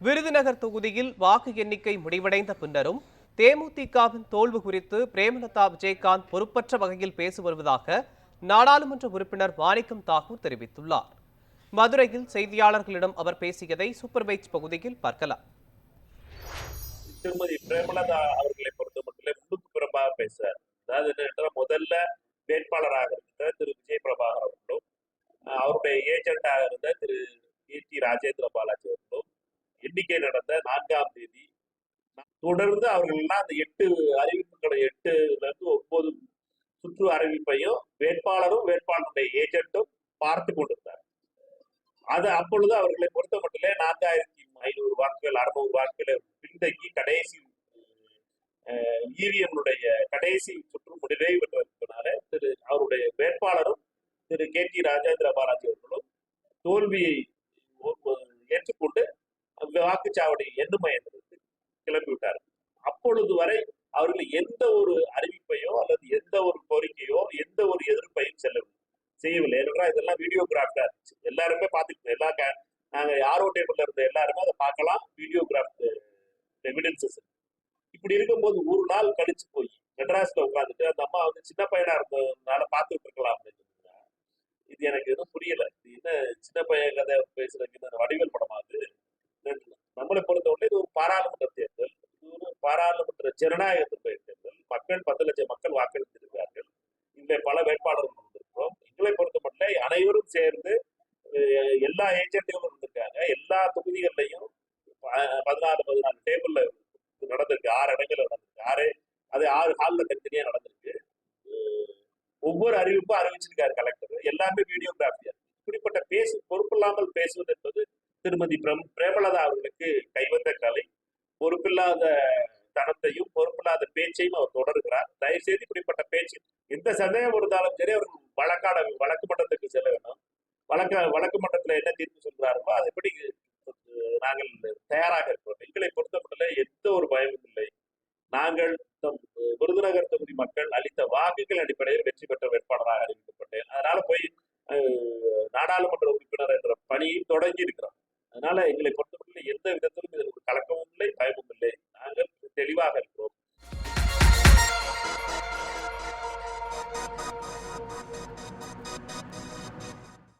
விருதுநகர் தொகுதியில் வாக்கு எண்ணிக்கை முடிவடைந்த பின்னரும் தேமுதிகவின் தோல்வு குறித்து பிரேமலதா விஜயகாந்த் பொறுப்பற்ற வகையில் பேசி வருவதாக நாடாளுமன்ற உறுப்பினர் மாணிக்கம் தாக்கூர் தெரிவித்துள்ளார். மதுரையில் செய்தியாளர்களிடம் அவர் பேசியதை சூப்பர் பைட்ஸ் பகுதியில் பார்க்கலாம். திருமதி பிரேமலதா அவர்களை பொறுத்த மட்டும் முன்னுக்கு புறம்பாக பேசுறார் அதாவது என்னென்றால் முதல்ல வேட்பாளராக இருந்த திரு. விஜய் பிரபாகர் அவர்களும் அவருடைய ஏஜென்டாக இருந்த திரு. A T. ராஜேந்திர பாலாஜி எண்ணிக்கை நடந்த நான்காம் தேதி தொடர்ந்து அவர்கள் எல்லாம் அந்த எட்டு அறிவிப்புகளை எட்டுல இருந்து ஒன்பது சுற்று அறிவிப்பையும் வேட்பாளரும் வேட்பாளருடைய ஏஜென்ட்டும் பார்த்து கொண்டிருந்தார். அது அப்பொழுது அவர்களை பொறுத்த மட்டிலே நான்காயிரத்தி ஐநூறு வாக்குகள் அறுநூறு வாக்குகளை பின்தங்கி கடைசி இவிஎம்னுடைய கடைசி சுற்று முடிவை பெற்றதனால திரு அவருடைய வேட்பாளரும் திரு கே டி ராஜேந்திர பாலாஜி அவர்களும் தோல்வியை ஏற்றுக்கொண்டு வாக்குச்சாவடி எண்ணு மையத்திற்கு கிளம்பி விட்டார் அப்பொழுது வரை அவர்கள் எந்த ஒரு அறிவிப்பையோ அல்லது எந்த ஒரு கோரிக்கையோ எந்த ஒரு எதிர்ப்பையும் செல்லவில்லை செய்யவில்லை. ஏனென்றால் இதெல்லாம் வீடியோகிராஃப்டா இருந்துச்சு. எல்லாருமே பார்த்துக்கிட்டோம் எல்லா க- நாங்க யாரோ டேபிள்ல இருந்த எல்லாருமே அதை பார்க்கலாம். வீடியோகிராஃப்ட் எவிடன்சஸ் இப்படி இருக்கும்போது ஒரு நாள் கழிச்சு போய் மெட்ராஸ்ல உட்காந்துட்டு அந்த அம்மா வந்து சின்ன பையனா இருந்ததுனால பார்த்துட்டு இருக்கலாம். அப்படின்னு இது எனக்கு எதுவும் புரியல. இது என்ன சின்ன பையன் கதை பேசுறதுக்கு வடிவேல் படமா அது நம்மளை பொறுத்தவரை இது ஒரு பாராளுமன்ற தேர்தல். இது ஒரு பாராளுமன்ற ஜனநாயகத்தினுடைய தேர்தல். மக்கள் பத்து லட்சம் மக்கள் வாக்களித்திருக்கிறார்கள். இங்கே பல வேட்பாளர்கள் வந்திருக்கிறோம். எங்களை பொறுத்த மட்டும் அனைவரும் சேர்ந்து எல்லா ஏஜென்ட்களும் இருந்திருக்காங்க எல்லா தொகுதிகள்லையும் பதினாலு பதினாலு டேபிள்ல நடந்திருக்கு. ஆறு இடங்கள்ல நடந்திருக்கு. ஆறு அது ஆறு ஹாலில் தனித்தனியா நடந்திருக்கு. ஒவ்வொரு அறிவிப்பும் அறிவிச்சிருக்காரு கலெக்டர் எல்லாமே வீடியோகிராஃபியா இப்படிப்பட்ட பேசு பொறுப்பில்லாமல் பேசுவது திருமதி பிரம் பிரேமலதா அவர்களுக்கு கைவந்த கலை பொறுப்பில்லாத தனத்தையும் பொறுப்பில்லாத பேச்சையும் அவர் தொடர்கிறார். தயவு செய்து இப்படிப்பட்ட பேச்சு எந்த சந்தேகம் இருந்தாலும் சரி அவர் வழக்காட வழக்கு மன்றத்துக்கு செல்ல வேண்டும். வழக்க வழக்கு மன்றத்துல என்ன தீர்ப்பு சொல்றாரோ அது எப்படி நாங்கள் தயாராக இருக்கிறோம். எங்களை பொறுத்தமட்டில் எந்த ஒரு பயமும் இல்லை. நாங்கள் தம் விருதுநகர் தொகுதி மக்கள் அளித்த வாக்குகள் அடிப்படையில் வெற்றி பெற்ற வேட்பாளராக அறிவிக்கப்பட்டேன். அதனால போய் நாடாளுமன்ற உறுப்பினர் என்ற பணியும் தொடங்கி அதனால எங்களை பொறுத்தவரையில் எந்த விதத்திலும் இதற்கு